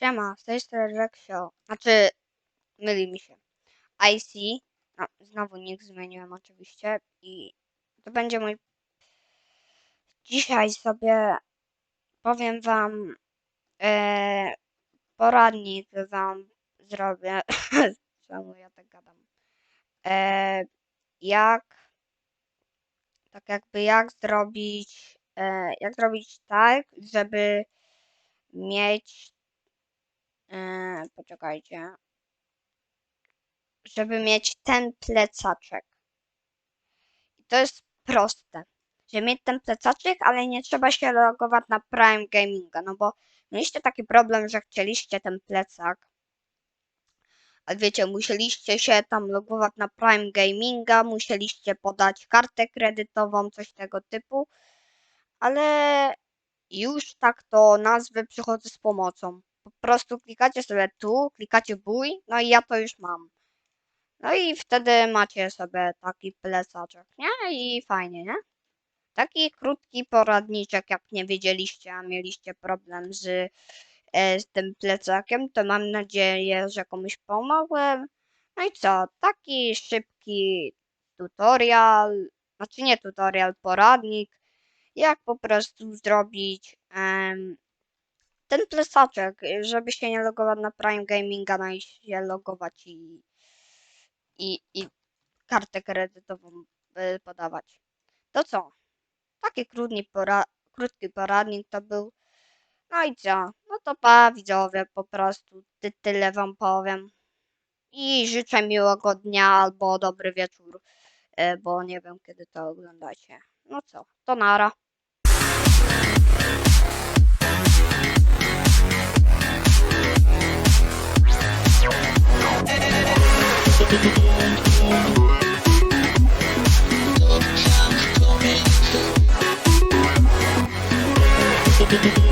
Siema, z tej strony Reksio. Znaczy, myli mi się. IC. No, znowu nick zmieniłem oczywiście. I to będzie mój... Dzisiaj sobie powiem wam... E, poradnik wam zrobię. Czemu ja tak gadam? E, jak... Tak jakby jak zrobić... E, jak zrobić tak, żeby mieć Eee, poczekajcie. Żeby mieć ten plecaczek. I to jest proste. Żeby mieć ten plecaczek, ale nie trzeba się logować na Prime Gaminga, no bo mieliście taki problem, że chcieliście ten plecak. Ale wiecie, musieliście się tam logować na Prime Gaminga, musieliście podać kartę kredytową, coś tego typu. Ale już tak to nazwy przychodzę z pomocą. Po prostu klikacie sobie tu, klikacie bój, no i ja to już mam. No i wtedy macie sobie taki plecaczek, nie? I fajnie, nie? Taki krótki poradniczek, jak nie wiedzieliście, a mieliście problem z, e, z tym plecakiem, to mam nadzieję, że komuś pomogłem. No i co? Taki szybki tutorial, znaczy nie tutorial, poradnik, jak po prostu zrobić ten plecaczek, żeby się nie logować na Prime Gaminga, no i się logować i, i, i kartę kredytową y, podawać. To co? Taki krótki, pora krótki poradnik to był. No i co? No to pa widzowie, po prostu ty, tyle wam powiem. I życzę miłego dnia albo dobry wieczór, y, bo nie wiem kiedy to oglądacie. No co, to nara. Thank you.